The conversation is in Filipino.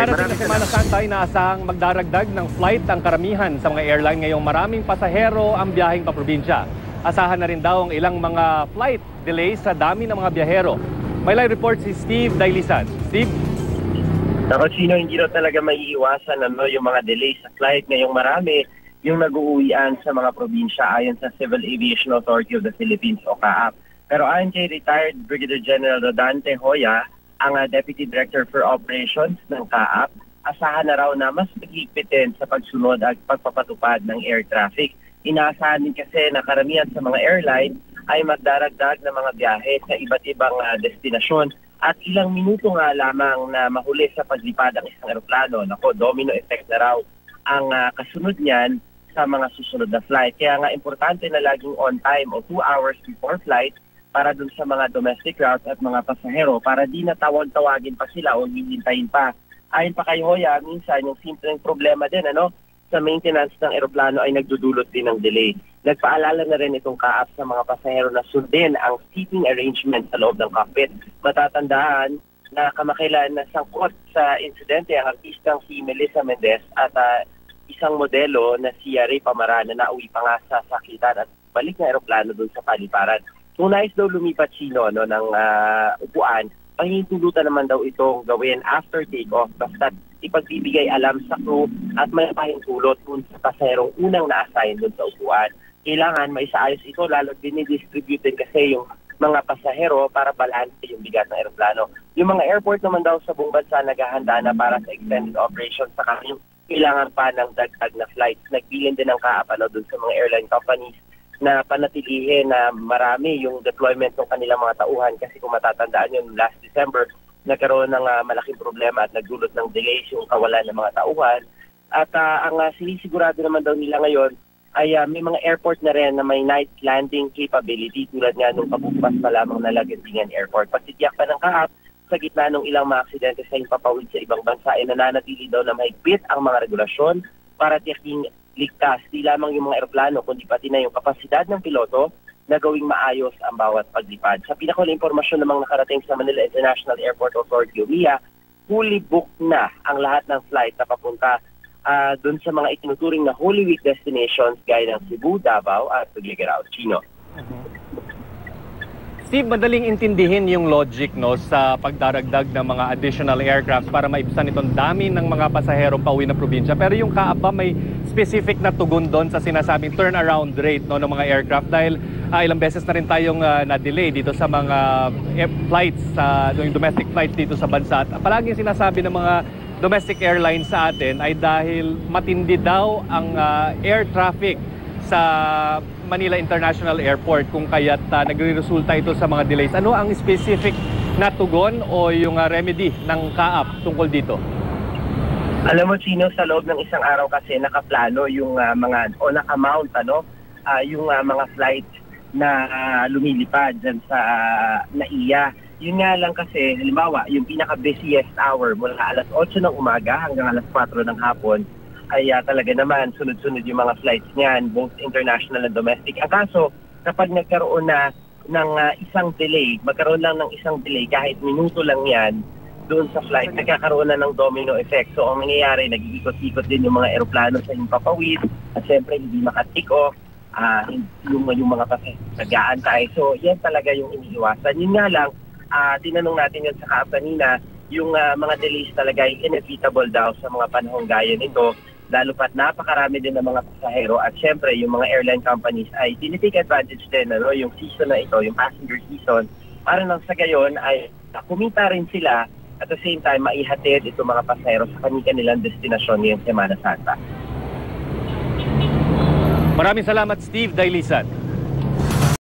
darating na Semana Santa, inaasahang magdaragdag ng flight ang karamihan sa mga airline ngayong maraming pasahero ang biyaheng paprobinsya. Asahan na rin daw ang ilang mga flight delays sa dami ng mga biyahero. May live report si Steve Dailisan. Steve? Ako, Chino, hindi daw talaga maiiwasan ano, yung mga delays sa flight ngayong marami yung nag-uuwian sa mga probinsya ayon sa Civil Aviation Authority of the Philippines o CAAP. Pero ayon kay retired Brigadier General Rodante Hoya, ang uh, Deputy Director for Operations ng CAAP, asahan na raw na mas magigpitin sa pagsunod at pagpapatupad ng air traffic. Inaasahan din kasi na karamihan sa mga airline ay magdaragdag ng mga biyahe sa iba't ibang uh, destinasyon at ilang minuto nga lamang na mahuli sa paglipad ang isang aeroplano. Nako, domino effect na raw ang uh, kasunod niyan sa mga susunod na flight. Kaya nga importante na laging on time o 2 hours before flight para dun sa mga domestic routes at mga pasahero para di na tawag-tawagin pa sila o hihintayin pa. Ayon pa kay Hoya, minsan yung simpleng problema din ano, sa maintenance ng eroplano ay nagdudulot din ng delay. Nagpaalala na rin itong kaap sa mga pasahero na sundin ang seating arrangement sa loob ng cockpit. Matatandaan na kamakailan na sangkot sa insidente ang artistang si Melissa Mendez at uh, isang modelo na si Ray Pamarana na nauwi pa nga sa sakitan at balik na eroplano doon sa paliparan. Kung nais daw lumipat Chino no, ng uh, upuan, pahintulutan naman daw itong gawin after take-off basta ipagbibigay alam sa crew at may pahintulot kung sa paserong unang na-assign doon sa upuan. Kailangan may saayos ito lalo dinidistributed kasi yung mga pasahero para balanse yung bigat ng aeroplano. Yung mga airport naman daw sa buong bansa naghahanda na para sa extended operation sa kanyang kailangan pa ng dagdag na flights. Nagbilin din ng kaapano doon sa mga airline companies na panatilihin na marami yung deployment ng kanilang mga tauhan kasi kung matatandaan yun last December nagkaroon ng uh, malaking problema at nagdulot ng delays yung kawalan ng mga tauhan at uh, ang uh, sinisigurado naman daw nila ngayon ay uh, may mga airport na rin na may night landing capability tulad nga nung kabukas pa lamang na Lagantingan Airport. Pagtitiyak pa ng kahap sa gitna ng ilang mga aksidente sa papawid sa ibang bansa ay nananatili daw na mahigpit ang mga regulasyon para tiyaking ligtas di lamang yung mga eroplano kundi pati na yung kapasidad ng piloto na gawing maayos ang bawat paglipad. Sa pinakula impormasyon namang nakarating sa Manila International Airport Authority o MIA, fully booked na ang lahat ng flight na papunta uh, dun sa mga itinuturing na Holy Week destinations gaya ng Cebu, Davao at Tuguegarao, Chino. Steve, madaling intindihin yung logic no sa pagdaragdag ng mga additional aircraft para maibsan itong dami ng mga pasahero pauwi na probinsya. Pero yung kaapa may specific na tugon doon sa sinasabing turnaround rate no, ng mga aircraft dahil uh, ilang beses na rin tayong uh, na-delay dito sa mga air flights, sa uh, domestic flights dito sa bansa. At palaging sinasabi ng mga domestic airlines sa atin ay dahil matindi daw ang uh, air traffic sa Manila International Airport kung kaya't uh, nagre-resulta ito sa mga delays. Ano ang specific na tugon o yung uh, remedy ng CAAP tungkol dito? Alam mo, Chino, sa loob ng isang araw kasi nakaplano yung uh, mga, o nakamount, ano, uh, yung uh, mga flight na uh, lumilipad dyan sa uh, NAIA. Yun nga lang kasi, halimbawa, yung pinaka-busiest hour mula alas 8 ng umaga hanggang alas 4 ng hapon, ay uh, talaga naman sunod-sunod yung mga flights niyan, both international and domestic. Ang kaso, kapag nagkaroon na ng uh, isang delay, magkaroon lang ng isang delay, kahit minuto lang yan, doon sa flight, nagkakaroon na ng domino effect. So, ang nangyayari, nag-iikot-ikot din yung mga aeroplano sa himpapawid at syempre hindi maka-take uh, yung, yung mga pasahero nag-aantay. So, yan talaga yung iniiwasan. Yun nga lang, uh, tinanong natin yun sa kaap kanina, yung uh, mga delays talaga ay inevitable daw sa mga panahong gaya nito lalo pat napakarami din ng mga pasahero at syempre yung mga airline companies ay tinitake advantage din ano, yung season na ito, yung passenger season para nang sa gayon ay kumita rin sila at the same time maihatid itong mga pasahero sa kanilang destinasyon ngayong Semana Santa. Maraming salamat Steve Dailisan.